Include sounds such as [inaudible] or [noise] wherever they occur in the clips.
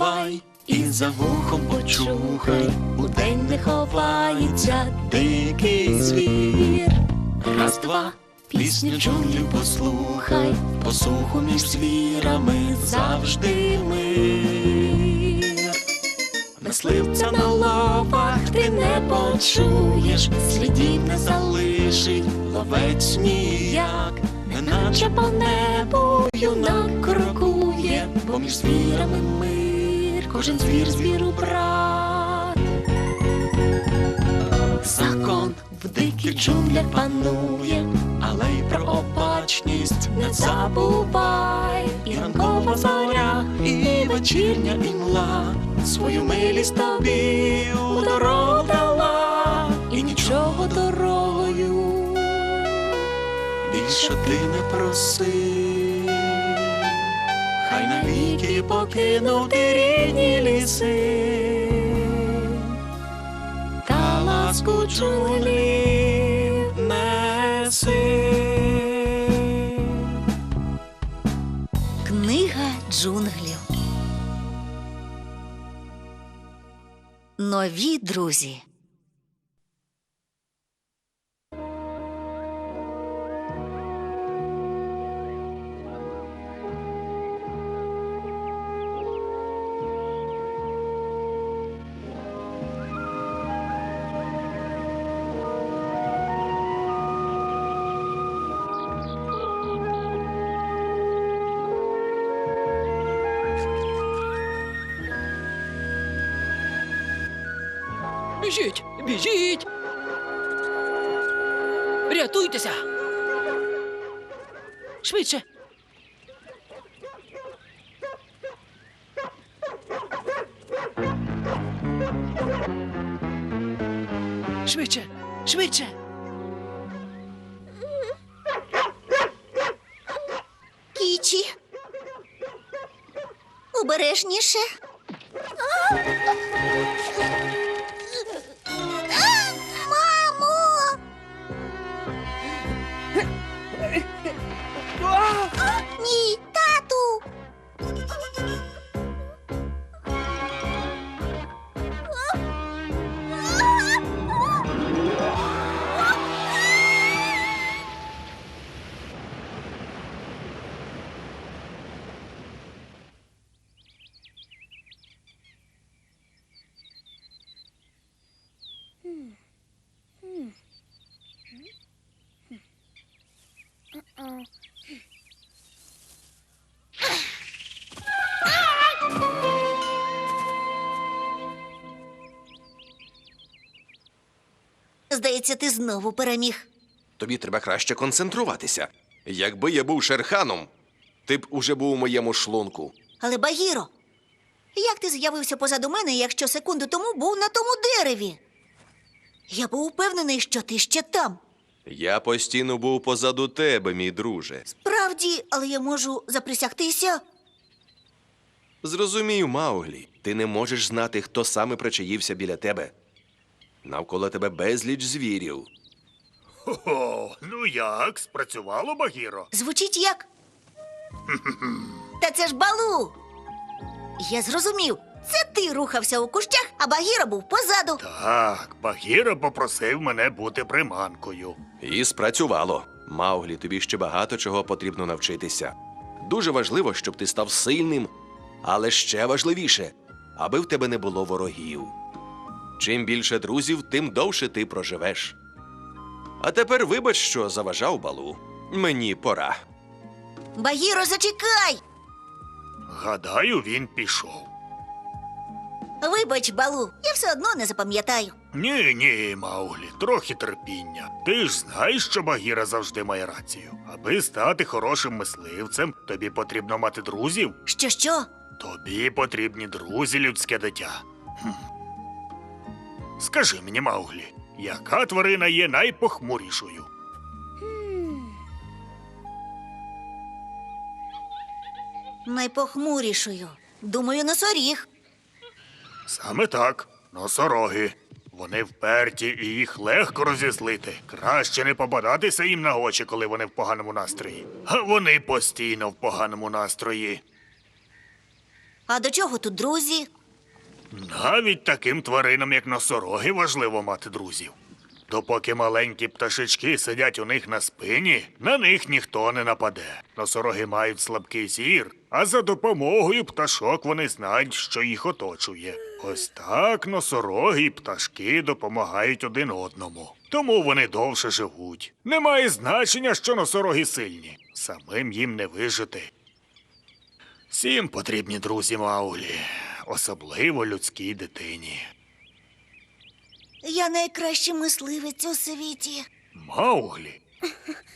сховай і за вухом почухай, у день не ховається дикий звір. Раз, два, пісню джунглів послухай, посуху між звірами завжди мир. Мисливця на лапах ти не почуєш, слідів не залишить. Ловець ніяк, неначе по небу юнак крокує, поміж звірами мир, кожен звір звіру брат. Закон в диких джунглях панує, але й про обачність не забувай. І ранкова зоря, і вечірня імла свою милість тобі у дала, і нічого дорогою більше ти не проси. Навіки покинути рідні ліси та ласку джунглів неси. Книга джунглів. Нові друзі. Швидше, швидше. Кічі. Обережніше. Здається, ти знову переміг. Тобі треба краще концентруватися. Якби я був шерханом, ти б уже був у моєму шлунку. Але Багіро, як ти з'явився позаду мене, якщо секунду тому був на тому дереві? Я був упевнений, що ти ще там. Я постійно був позаду тебе, мій друже. Правді, але я можу заприсягтися. Зрозумів, Мауглі, ти не можеш знати, хто саме причаївся біля тебе. Навколо тебе безліч звірів. О, ну як? Спрацювало Багіро? Звучить як. Та це ж балу. Я зрозумів. Це ти рухався у кущах, а Багіро був позаду. Так, Багіро попросив мене бути приманкою. І спрацювало. Мауглі, тобі ще багато чого потрібно навчитися. Дуже важливо, щоб ти став сильним, але ще важливіше, аби в тебе не було ворогів. Чим більше друзів, тим довше ти проживеш. А тепер вибач, що заважав балу. Мені пора. Багіро, зачекай! Гадаю, він пішов. Вибач, балу, я все одно не запам'ятаю. Ні, ні, Мауглі, трохи терпіння. Ти ж знаєш, що Багіра завжди має рацію. Аби стати хорошим мисливцем, тобі потрібно мати друзів. Що що? Тобі потрібні друзі, людське дитя. Хм. Скажи мені, Мауглі, яка тварина є найпохмурішою? Найпохмурішою. Думаю, носоріг. Саме так, носороги. Вони вперті і їх легко розізлити. Краще не попадатися їм на очі, коли вони в поганому настрої. А вони постійно в поганому настрої. А до чого тут друзі? Навіть таким тваринам, як носороги, важливо мати друзів. Допоки маленькі пташечки сидять у них на спині, на них ніхто не нападе. Носороги мають слабкий зір, а за допомогою пташок вони знають, що їх оточує. Ось так носороги і пташки допомагають один одному. Тому вони довше живуть. Немає значення, що носороги сильні. Самим їм не вижити. Всім потрібні друзі Мауглі, особливо людській дитині. Я найкращий мисливець у світі. Мауглі?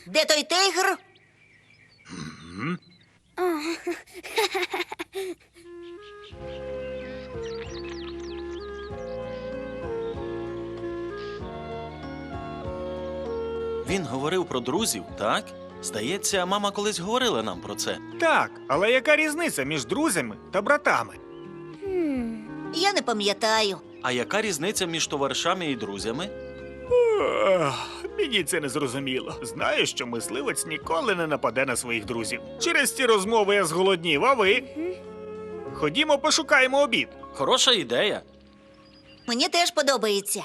Де той тигр? Він говорив про друзів, так? Здається, мама колись говорила нам про це. Так, але яка різниця між друзями та братами? Я не пам'ятаю. А яка різниця між товаришами і друзями? Ах, мені це не зрозуміло. Знаю, що мисливець ніколи не нападе на своїх друзів. Через ці розмови я зголоднів, а ви? Ходімо, пошукаємо обід. Хороша ідея. Мені теж подобається.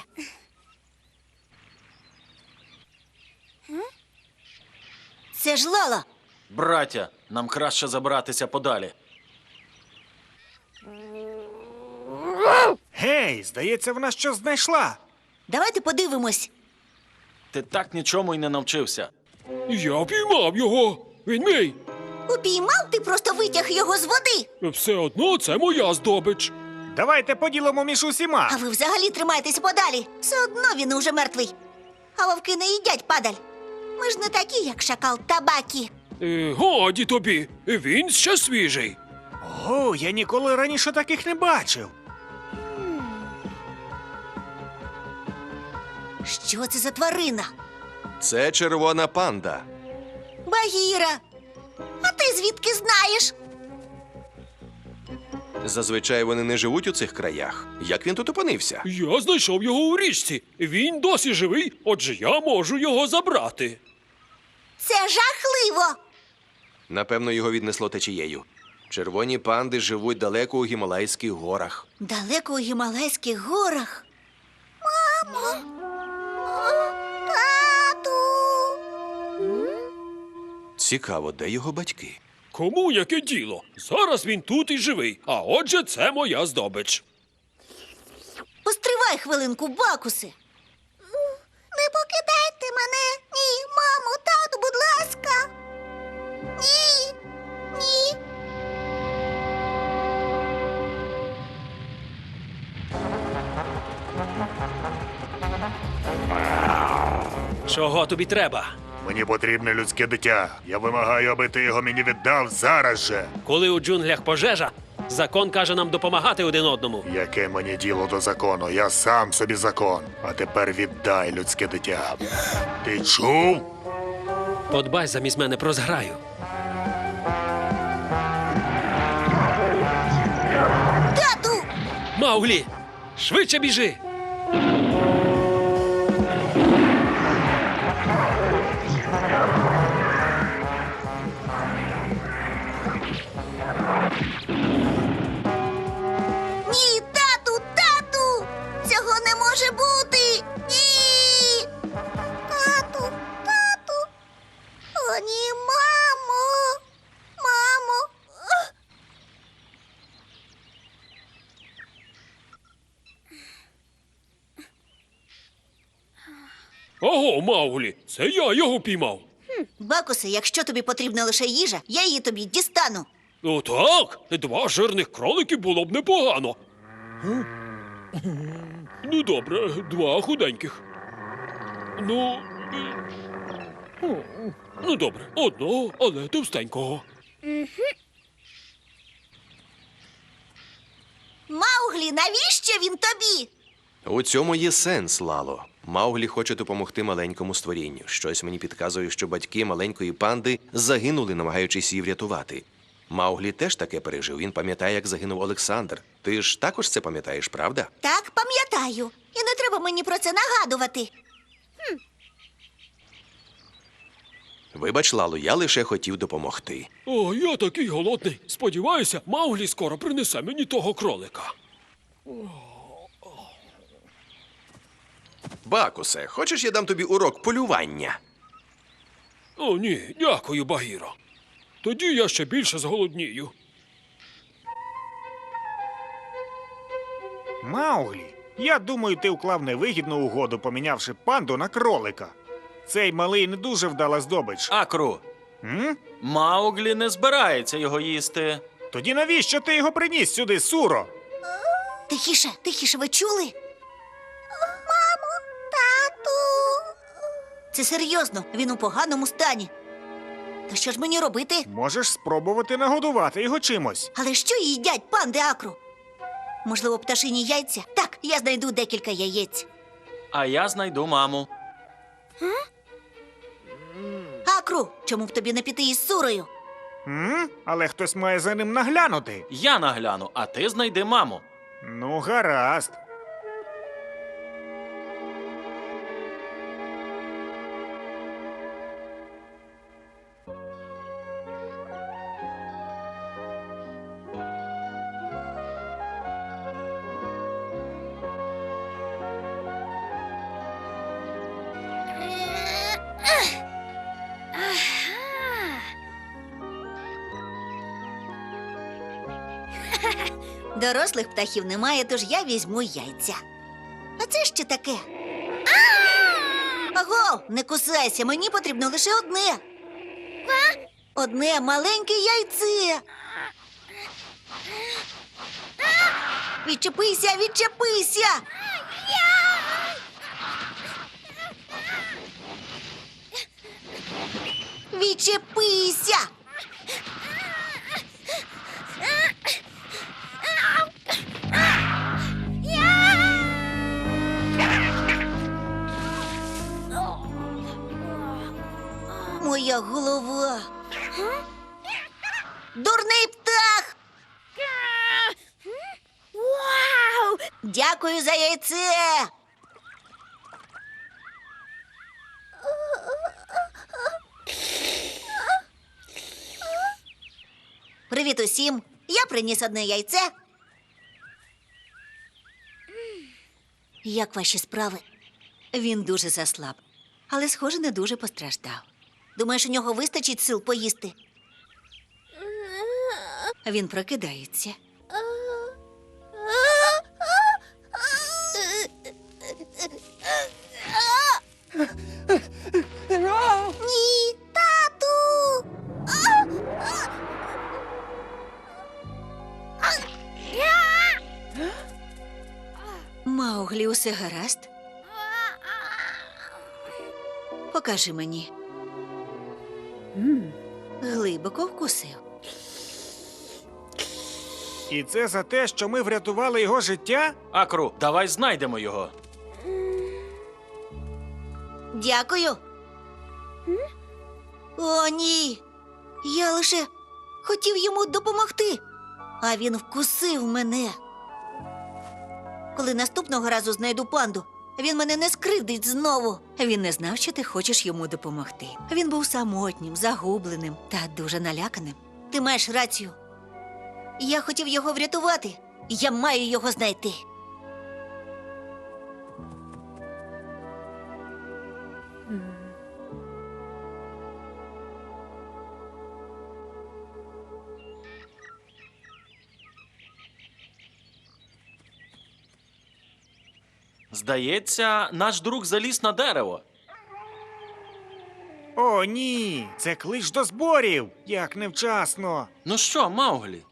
Це ж Лала. Браття, нам краще забратися подалі. Гей, здається, вона щось знайшла. Давайте подивимось. Ти так нічому й не навчився. Я піймав його. Він мій. Упіймав ти просто витяг його з води. Все одно це моя здобич. Давайте поділимо між усіма. А ви взагалі тримаєтеся подалі. Все одно він уже мертвий. А вовки не їдять падаль. Ми ж не такі, як шакал табакі. Е, годі тобі. Він ще свіжий. О, я ніколи раніше таких не бачив. Що це за тварина? Це червона панда. Багіра. А ти звідки знаєш? Зазвичай вони не живуть у цих краях. Як він тут опинився? Я знайшов його у річці. Він досі живий, отже я можу його забрати. Це жахливо. Напевно, його віднесло течією. Червоні панди живуть далеко у Гімалайських горах. Далеко у Гімалайських горах. Мамо. Цікаво, де його батьки? Кому яке діло? Зараз він тут і живий, а отже, це моя здобич. Постривай хвилинку, бакуси. Не покидайте мене. Ні, мамо, тату, будь ласка. Ні. Ні. Чого тобі треба? Мені потрібне людське дитя. Я вимагаю, аби ти його мені віддав зараз же. Коли у джунглях пожежа, закон каже нам допомагати один одному. Яке мені діло до закону? Я сам собі закон. А тепер віддай людське дитя. Ти чув? Подбай замість мене про зграю. Тату. Мауглі, швидше біжи. Це я його піймав. Бакусе, якщо тобі потрібна лише їжа, я її тобі дістану. Ну так, два жирних кролики було б непогано. Ну, добре, два худеньких. Ну. е, Ну, добре, одного, але товстенького. Мауглі, навіщо він тобі? У цьому є сенс, Лало. Мауглі хоче допомогти маленькому створінню. Щось мені підказує, що батьки маленької панди загинули, намагаючись її врятувати. Мауглі теж таке пережив. Він пам'ятає, як загинув Олександр. Ти ж також це пам'ятаєш, правда? Так, пам'ятаю. І не треба мені про це нагадувати. Вибач, Лало, я лише хотів допомогти. О, я такий голодний. Сподіваюся, Мауглі скоро принесе мені того кролика. Бакусе, хочеш я дам тобі урок полювання? О, ні, дякую, Багіро. Тоді я ще більше зголоднію. Мауглі, я думаю, ти вклав невигідну угоду, помінявши панду на кролика. Цей малий не дуже вдала здобич. Акру, М? Мауглі не збирається його їсти. Тоді навіщо ти його приніс сюди, суро? Тихіше, тихіше, ви чули? Це серйозно, він у поганому стані. То що ж мені робити? Можеш спробувати нагодувати його чимось. Але що їдять панди акру? Можливо, пташині яйця? Так, я знайду декілька яєць. А я знайду маму. Акру, чому б тобі не піти із сурою? М? Але хтось має за ним наглянути. Я нагляну, а ти знайди маму. Ну, гаразд. Дорослих птахів немає, тож я візьму яйця. А це що таке? Аго, не кусайся, мені потрібно лише одне. Одне маленьке яйце. Відчепися, відчепися. Відчепися. Моя голова. Дурний птах. Вау! Дякую за яйце. Привіт усім. Я приніс одне яйце. Як ваші справи? Він дуже заслаб, але, схоже, не дуже постраждав. Думаєш, у нього вистачить сил поїсти? Він прокидається. Ні, тату. Мауглі, усе гаразд? Покажи мені. Глибоко вкусив. І це за те, що ми врятували його життя? Акру, давай знайдемо його. Дякую. О, ні. Я лише хотів йому допомогти, а він вкусив мене. Коли наступного разу знайду панду, він мене не скривдить знову. Він не знав, що ти хочеш йому допомогти. Він був самотнім, загубленим та дуже наляканим. Ти маєш рацію. Я хотів його врятувати. Я маю його знайти. Здається, наш друг заліз на дерево. О, ні, це клич до зборів. Як невчасно. Ну що, Мауглі?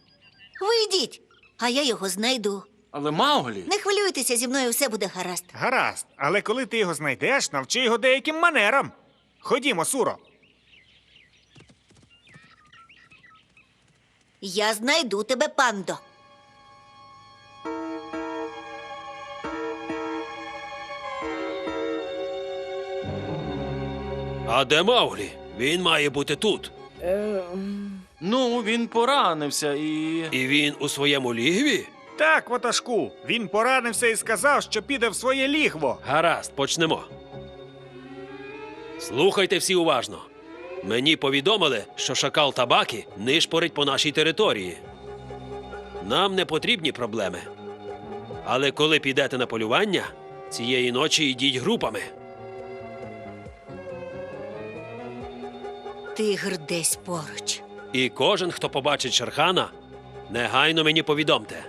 Вийдіть, а я його знайду. Але Мауглі? Не хвилюйтеся, зі мною все буде гаразд. Гаразд, але коли ти його знайдеш, навчи його деяким манерам. Ходімо, суро. Я знайду тебе, пандо. А де Мауглі? Він має бути тут. Ну, він поранився і. І він у своєму лігві? Так, ватажку. Він поранився і сказав, що піде в своє лігво. Гаразд, почнемо. Слухайте всі уважно. Мені повідомили, що шакал табаки нишпорить по нашій території. Нам не потрібні проблеми. Але коли підете на полювання, цієї ночі йдіть групами. Тигр десь поруч. І кожен, хто побачить Шерхана, негайно мені повідомте.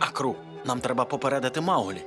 Акру, нам треба попередити Мауглі.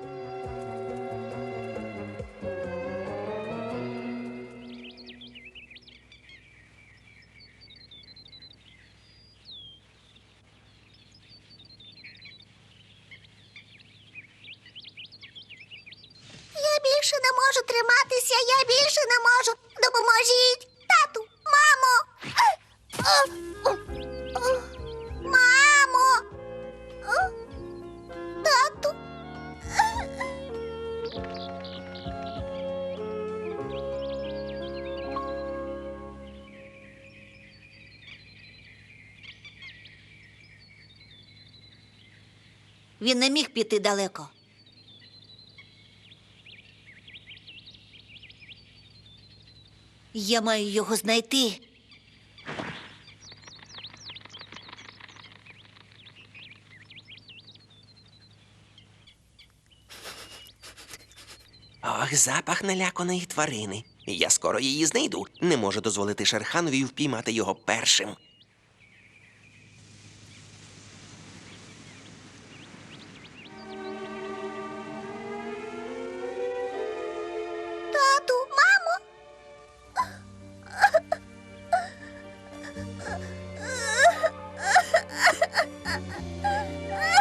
Він не міг піти далеко. Я маю його знайти. Ох, запах наляканої тварини. Я скоро її знайду. Не можу дозволити Шерханові впіймати його першим. Ah! [laughs]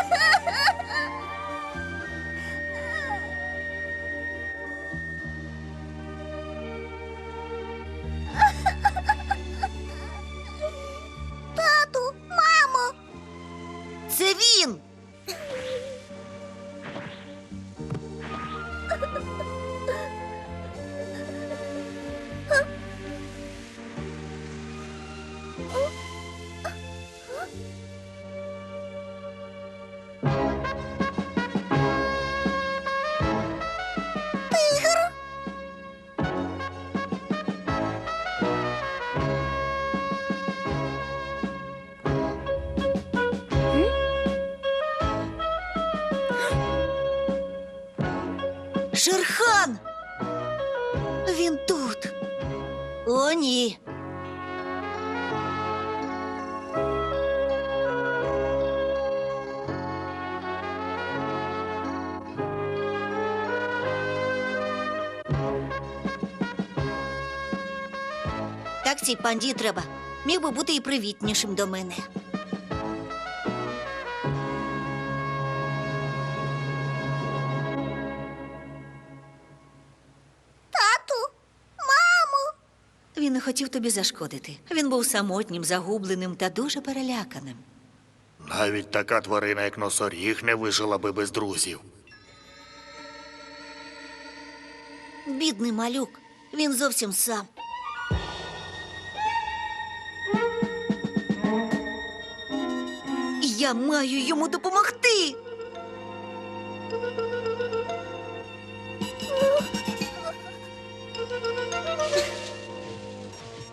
Шерхан! Він тут. О, ні. Так цій панді треба. Міг би бути і привітнішим до мене. Хотів тобі зашкодити. Він був самотнім, загубленим та дуже переляканим. Навіть така тварина, як носоріг, не вижила би без друзів. Бідний малюк. Він зовсім сам. Я маю йому допомогти. [laughs]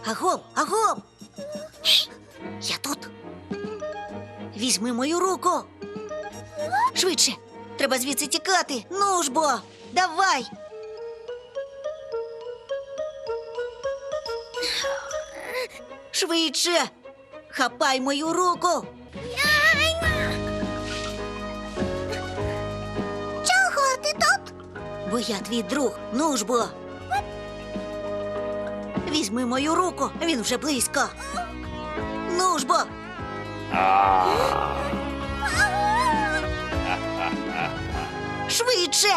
Агом, агом. Шш, Я тут. Візьми мою руку. Швидше. Треба звідси тікати. Ну ж бо, давай. Швидше. Хапай мою руку. Чого ти тут? Бо я твій друг. Ну ж бо. Візьми мою руку, він вже близько. Ну ж бо. Швидше.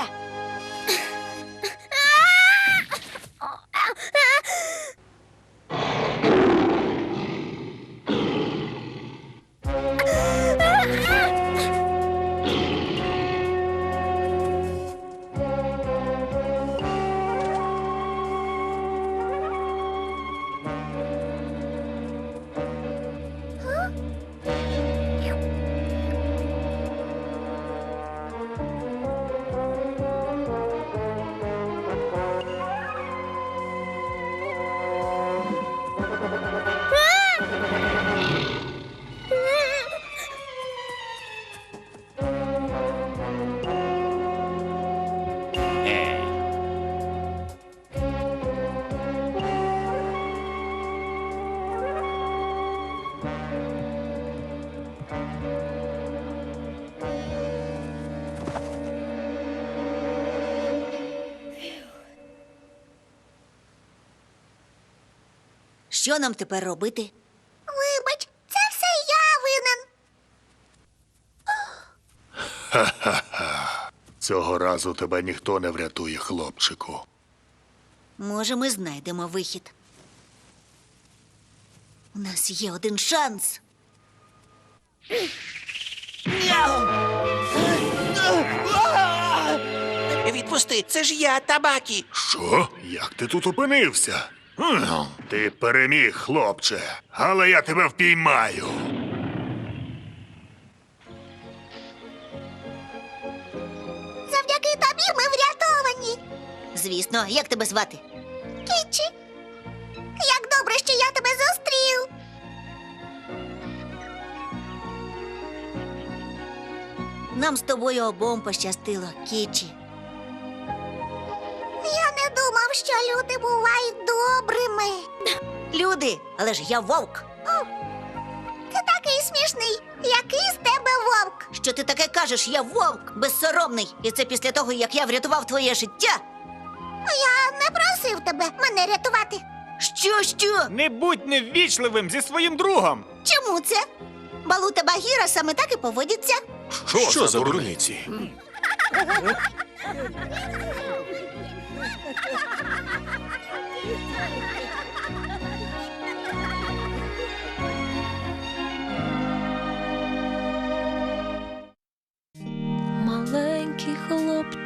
Що нам тепер робити? Вибач, це все я винен. [laughs] Цього разу тебе ніхто не врятує, хлопчику. Може, ми знайдемо вихід. У нас є один шанс. Відпусти, це ж я, табакі. Що? Як ти тут опинився? Ти переміг, хлопче, але я тебе впіймаю. Завдяки тобі ми врятовані. Звісно, як тебе звати? Кічі. Як добре, що я тебе зустрів. Нам з тобою обом пощастило, Кічі. Що люди бувають добрими. Люди, але ж я вовк. Ти такий смішний. Який з тебе вовк? Що ти таке кажеш? Я вовк, безсоромний. І це після того, як я врятував твоє життя. Я не просив тебе мене рятувати. Що, що? Не будь неввічливим зі своїм другом. Чому це? Балу та Багіра саме так і поводяться. Що, за дурниці? [laughs]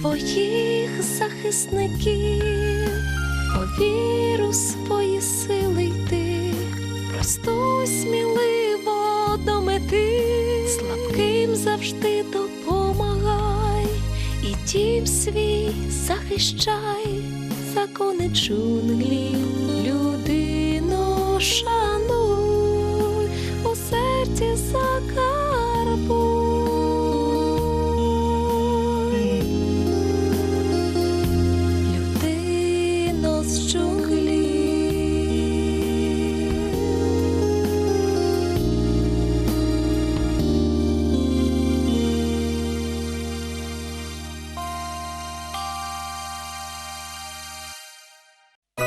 своїх захисників, по віру свої сили йти, просто сміливо до мети, слабким завжди допомагай, і дім свій захищай, закони шануй.